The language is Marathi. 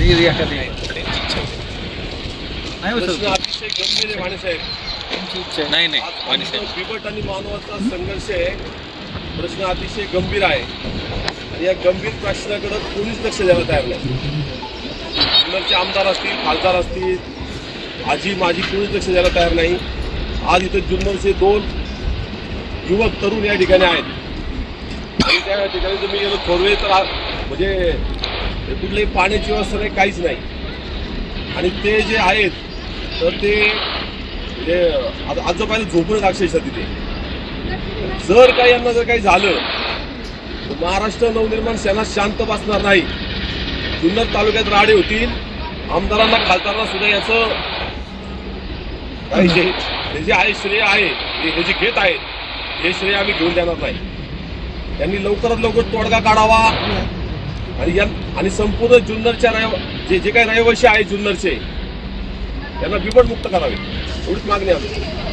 ती एखादी नाही प्रश्न अतिशय गंभीर आहे. तुमची इच्छा आहे नाही नाही आज वाणी बिबट आणि मानवाचा संघर्ष आहे प्रश्न अतिशय गंभीर आहे आणि या गंभीर प्रश्नाकडे कोणीच लक्ष द्यायला तयार नाही. जुन्नरचे आमदार असतील खासदार असतील आजी माझी कोणीच लक्ष द्यायला तयार नाही. आज इथं जुन्नरचे दोन युवक तरुण या ठिकाणी आहेत. आणि त्या ठिकाणी तुम्ही गेलो थोरवे तर म्हणजे कुठल्याही पाण्याची व्यवस्था नाही काहीच नाही. आणि ते जे आहेत तर ते म्हणजे आता झोपूनच अक्षरशः तिथे. जर काही यांना जर काही झालं तर महाराष्ट्र नवनिर्माण सेना शांत बसणार नाही. जुन्नर तालुक्यात राडे होतील आमदारांना खासदारांना सुद्धा याचं पाहिजे हे जे आहे श्रेय आहे हे हे जे घेत आहेत हे श्रेय आम्ही घेऊन देणार नाही. त्यांनी लवकरात लवकर तोडगा काढावा. आणि या आणि संपूर्ण जुन्नरच्या रहिव जे जे काही रहिवासी आहे जुन्नरचे त्यांना बिबट मुक्त करावे. एवढीच मागणी आहे आमची.